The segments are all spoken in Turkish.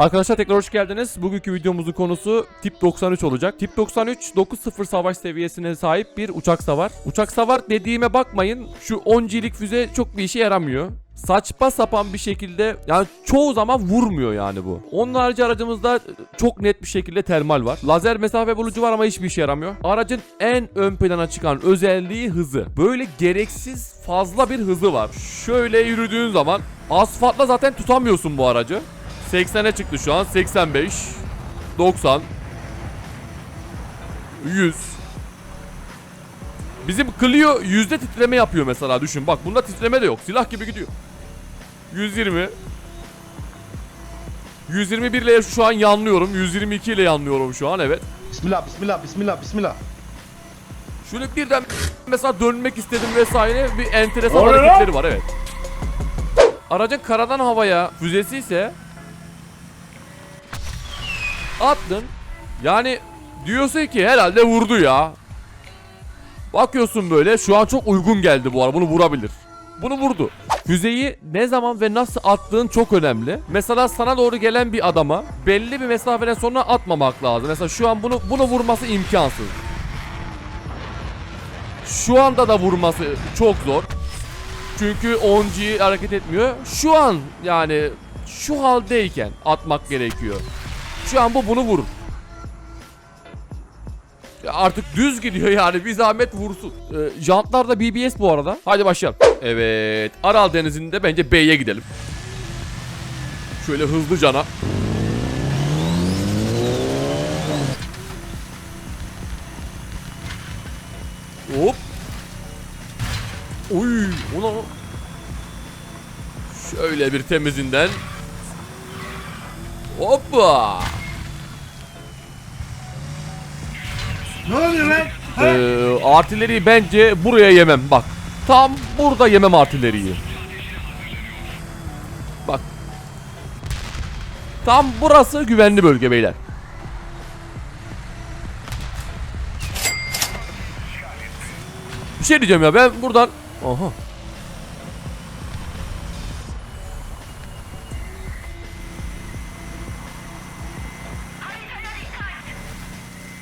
Arkadaşlar tekrar hoş geldiniz. Bugünkü videomuzun konusu tip 93 olacak. Tip 93 9-0 savaş seviyesine sahip bir uçak savar. Uçak savar dediğime bakmayın. Şu 10G'lik füze çok bir işe yaramıyor. Saçma sapan bir şekilde yani çoğu zaman vurmuyor yani bu. Onun harici aracımızda çok net bir şekilde termal var. Lazer mesafe bulucu var ama hiçbir işe yaramıyor. Aracın en ön plana çıkan özelliği hızı. Böyle gereksiz fazla bir hızı var. Şöyle yürüdüğün zaman asfaltla zaten tutamıyorsun bu aracı. 80'e çıktı şu an. 85 90 100 Bizim Clio yüzde titreme yapıyor mesela düşün. Bak bunda titreme de yok. Silah gibi gidiyor. 120 121 ile şu an yanlıyorum. 122 ile yanlıyorum şu an evet. Bismillah, bismillah, bismillah, bismillah. Şöyle birden mesela dönmek istedim vesaire bir enteresan hareketleri var evet. Aracın karadan havaya füzesi ise attın. Yani diyorsun ki herhalde vurdu ya. Bakıyorsun böyle şu an çok uygun geldi bu araba bunu vurabilir. Bunu vurdu. Füzeyi ne zaman ve nasıl attığın çok önemli. Mesela sana doğru gelen bir adama belli bir mesafeden sonra atmamak lazım. Mesela şu an bunu bunu vurması imkansız. Şu anda da vurması çok zor. Çünkü 10G hareket etmiyor. Şu an yani şu haldeyken atmak gerekiyor. Şu an bu bunu vurur. Ya artık düz gidiyor yani bir zahmet vursun. Ee, jantlar da BBS bu arada. Hadi başlayalım. Evet. Aral Denizi'nde bence B'ye gidelim. Şöyle hızlı cana. Hop. Oy, ona. Şöyle bir temizinden. Hoppa. Ne oluyor lan? Ee, artileriyi bence buraya yemem bak. Tam burada yemem artileriyi. Bak. Tam burası güvenli bölge beyler. Bir şey diyeceğim ya ben buradan... Aha.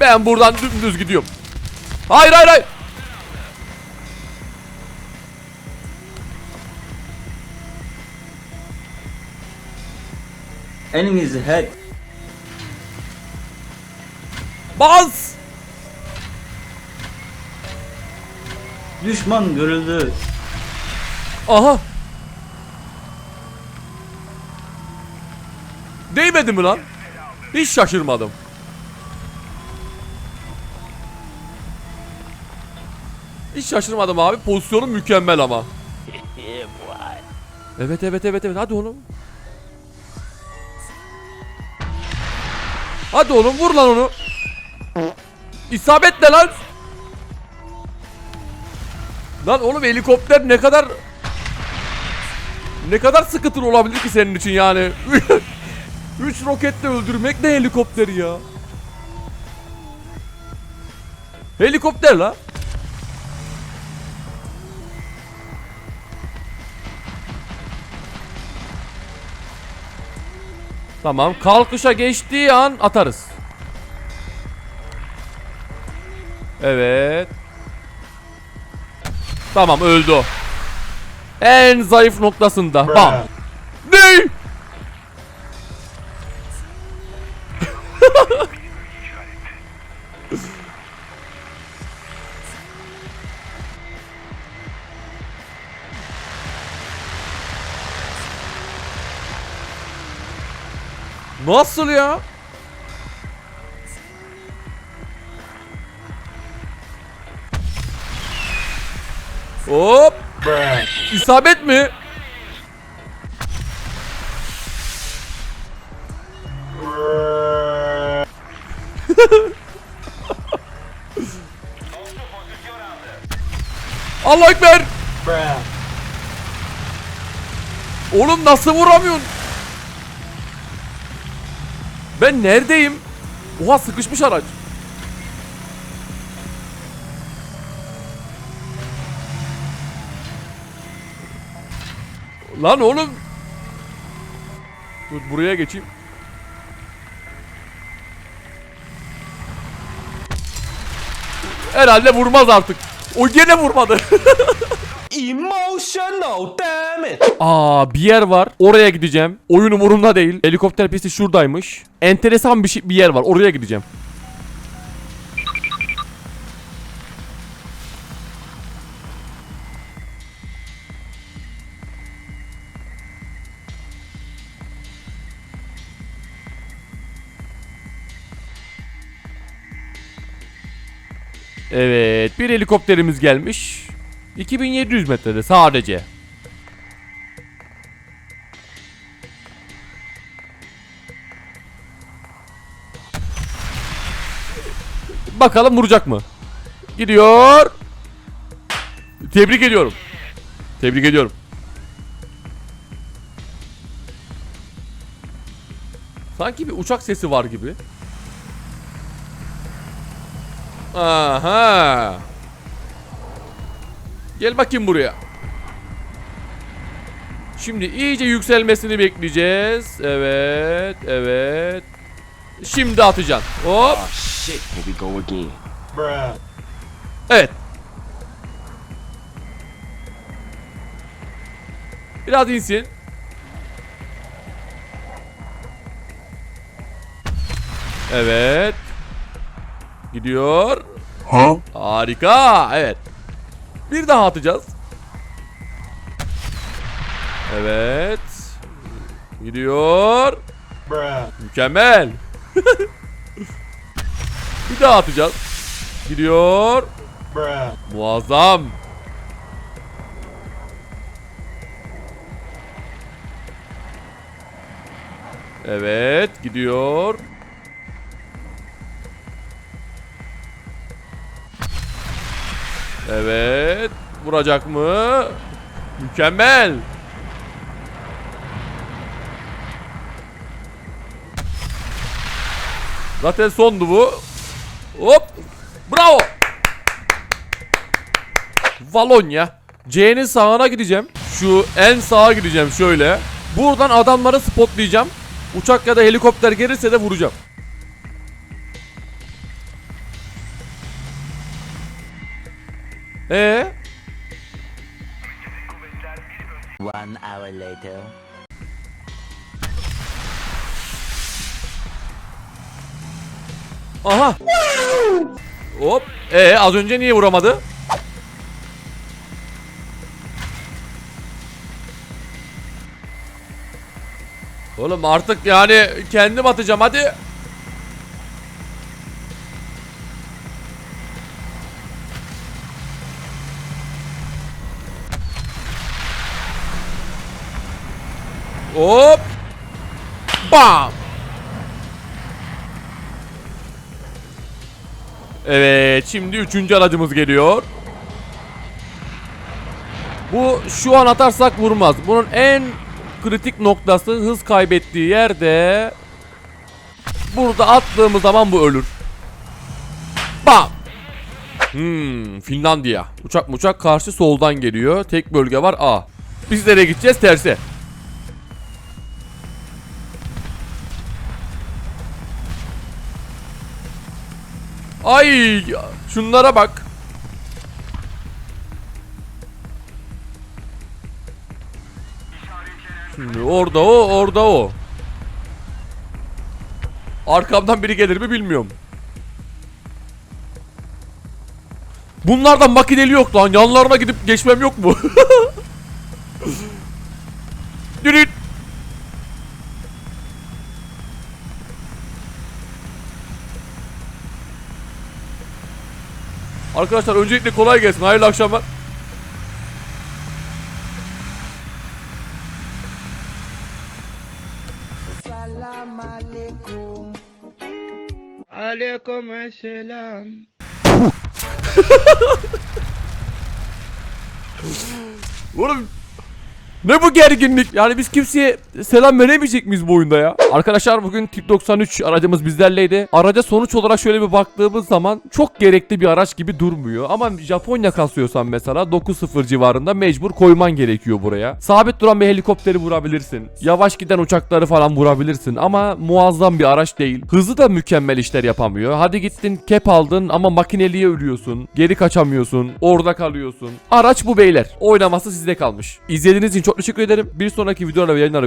Ben buradan dümdüz gidiyorum. Hayır hayır hayır. Enemies ahead. Bas. Düşman görüldü. Aha. Değmedi mi lan? Hiç şaşırmadım. Hiç şaşırmadım abi. Pozisyonum mükemmel ama. Evet evet evet evet. Hadi oğlum. Hadi oğlum vur lan onu. İsabet ne lan? Lan oğlum helikopter ne kadar ne kadar sıkıntılı olabilir ki senin için yani? 3 roketle öldürmek ne helikopteri ya? Helikopter la. Tamam kalkışa geçtiği an atarız. Evet. Tamam öldü o. En zayıf noktasında. Bam. Ne? Nasıl ya? Hop. İsabet mi? Allah ekber. Oğlum nasıl vuramıyorsun? Ben neredeyim? Oha sıkışmış araç. Lan oğlum. Dur buraya geçeyim. Herhalde vurmaz artık. O gene vurmadı. Emotional damn it. Aa bir yer var. Oraya gideceğim. Oyun umurumda değil. Helikopter pisti şuradaymış. Enteresan bir şey bir yer var. Oraya gideceğim. Evet, bir helikopterimiz gelmiş. 2700 metrede sadece. Bakalım vuracak mı? Gidiyor. Tebrik ediyorum. Tebrik ediyorum. Sanki bir uçak sesi var gibi. Aha. Gel bakayım buraya. Şimdi iyice yükselmesini bekleyeceğiz. Evet, evet. Şimdi atacaksın. Hop. Oh shit, here we go again. Evet. Biraz insin. Evet. Gidiyor. Harika. Evet. Bir daha atacağız. Evet. Gidiyor. Mükemmel. Bir daha atacağız. Gidiyor. Muazzam. Evet, gidiyor. Evet, vuracak mı? Mükemmel. Zaten sondu bu. Hop. Bravo. Valonya. C'nin sağına gideceğim. Şu en sağa gideceğim şöyle. Buradan adamları spotlayacağım. Uçak ya da helikopter gelirse de vuracağım. Ee, One hour later. aha. Hop. Ee, az önce niye vuramadı? Oğlum artık yani kendim atacağım hadi. Hop. Bam. Evet, şimdi üçüncü aracımız geliyor. Bu şu an atarsak vurmaz. Bunun en kritik noktası hız kaybettiği yerde burada attığımız zaman bu ölür. Bam. Hmm, Finlandiya. Uçak uçak karşı soldan geliyor. Tek bölge var A. Biz nereye gideceğiz? Terse. Ay şunlara bak. Şimdi orada o, orada o. Arkamdan biri gelir mi bilmiyorum. Bunlardan makineli yok lan. Yanlarına gidip geçmem yok mu? Arkadaşlar öncelikle kolay gelsin. Hayırlı akşamlar. Aleyküm selam. Oğlum Ne bu gerginlik? Yani biz kimseye selam veremeyecek miyiz bu oyunda ya? Arkadaşlar bugün Tip 93 aracımız bizlerleydi. Araca sonuç olarak şöyle bir baktığımız zaman çok gerekli bir araç gibi durmuyor. Ama Japonya kasıyorsan mesela 9.0 civarında mecbur koyman gerekiyor buraya. Sabit duran bir helikopteri vurabilirsin. Yavaş giden uçakları falan vurabilirsin. Ama muazzam bir araç değil. Hızı da mükemmel işler yapamıyor. Hadi gittin kep aldın ama makineliye ölüyorsun. Geri kaçamıyorsun. Orada kalıyorsun. Araç bu beyler. Oynaması sizde kalmış. İzlediğiniz için çok teşekkür ederim. Bir sonraki videolarda ve yayınlarda